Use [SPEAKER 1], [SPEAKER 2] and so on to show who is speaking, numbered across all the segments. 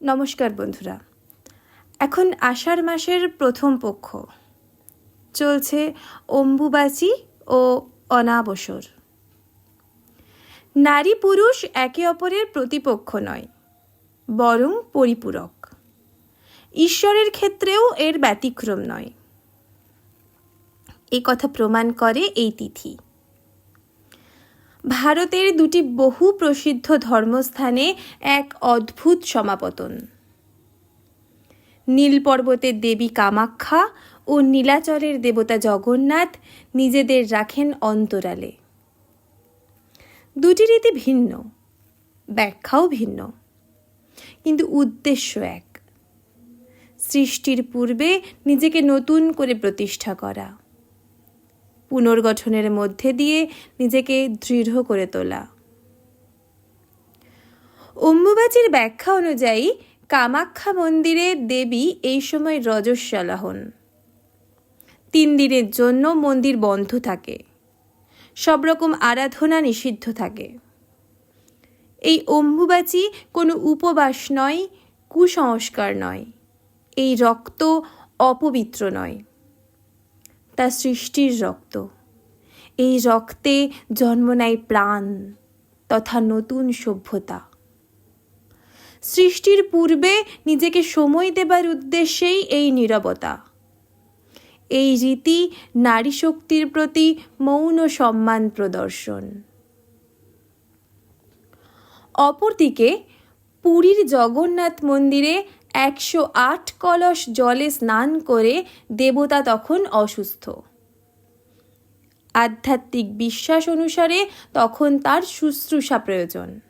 [SPEAKER 1] নমস্কার বন্ধুরা। এখন আষাঢ় মাসের প্রথম পক্ষ। চলছে অম্বুবাচী ও অনাবসর। নারী পুরুষ একে অপরের প্রতিপক্ষ নয়, বরং পরিপূরক। ঈশ্বরের ক্ষেত্রেও এর ব্যতিক্রম নয়। এই কথা প্রমাণ করে এই তিথি। ভারতের দুটি বহু প্রসিদ্ধ ধর্মস্থানে এক অদ্ভুত সমাপতন। নীল পর্বতের দেবী কামাখ্যা ও নীলাচলের দেবতা জগন্নাথ নিজেদের রাখেন অন্তরালে। দুটি রীতি ভিন্ন, ব্যাখ্যাও ভিন্ন, কিন্তু উদ্দেশ্য এক। সৃষ্টির পূর্বে নিজেকে নতুন করে প্রতিষ্ঠা করা। পুনর্গঠনের মধ্যে দিয়ে নিজেকে দৃঢ় করে তোলা। অম্বুবাচীর ব্যাখ্যা অনুযায়ী কামাখ্যা মন্দিরে দেবী এই সময় রজস্বলা হন। তিন দিনের জন্য মন্দির বন্ধ থাকে। সব রকম আরাধনা নিষিদ্ধ থাকে। এই অম্বুবাচী কোনো উপবাস নয়, কুসংস্কার নয়। এই রক্ত অপবিত্র নয়। তা সৃষ্টির রক্ত। এই রক্তে জন্ম নেয় প্রাণ তথা নতুন সভ্যতা। সৃষ্টির পূর্বে নিজেকে সময় দেবার উদ্দেশ্যেই এই নীরবতা। এই রীতি নারী শক্তির প্রতি মৌন সম্মান প্রদর্শন। অপরদিকে পুরীর জগন্নাথ মন্দিরে একশো আট কলস জলে স্নান করে দেবতা তখন অসুস্থ। আধ্যাত্মিক বিশ্বাস অনুসারে তখন তার শুশ্রূষা প্রয়োজন।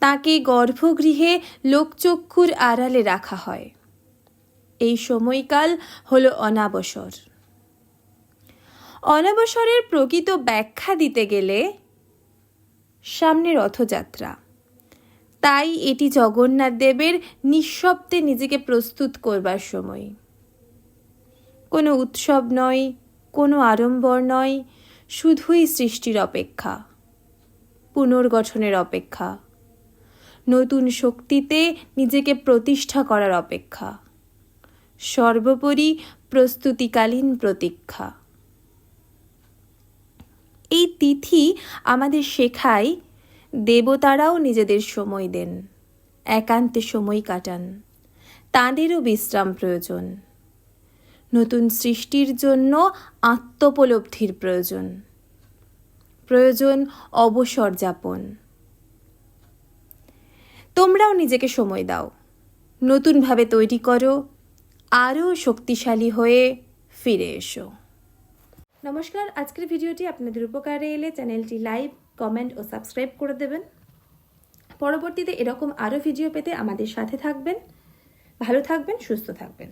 [SPEAKER 1] তাকে গর্ভগৃহে লোকচক্ষুর আড়ালে রাখা হয়। এই সময়কাল হল অনাবসর। অনাবসরের প্রকৃত ব্যাখ্যা দিতে গেলে সামনে রথযাত্রা। তাই এটি জগন্নাথ দেবের নিঃশব্দে নিজেকে প্রস্তুত করবার সময়। কোনো উৎসব নয়, কোনো আড়ম্বর নয়, শুধুই সৃষ্টির অপেক্ষা, পুনর্গঠনের অপেক্ষা, নতুন শক্তিতে নিজেকে প্রতিষ্ঠা করার অপেক্ষা, সর্বোপরি প্রস্তুতিকালীন প্রতীক্ষা। এই তিথি আমাদের শেখায় দেবতারাও নিজেদের সময় দেন, একান্তে সময় কাটান, তাঁদেরও বিশ্রাম প্রয়োজন। নতুন সৃষ্টির জন্য আত্মোপলব্ধির প্রয়োজন। প্রয়োজন অবসর যাপন। তোমরাও নিজেকে সময় দাও। নতুনভাবে তৈরি করো। আরও শক্তিশালী হয়ে ফিরে এসো। নমস্কার, আজকের ভিডিওটি আপনাদের উপকারে এলে চ্যানেলটি লাইক কমেন্ট ও সাবস্ক্রাইব করে দেবেন। পরবর্তীতে এরকম আরও ভিডিও পেতে আমাদের সাথে থাকবেন। ভালো থাকবেন, সুস্থ থাকবেন।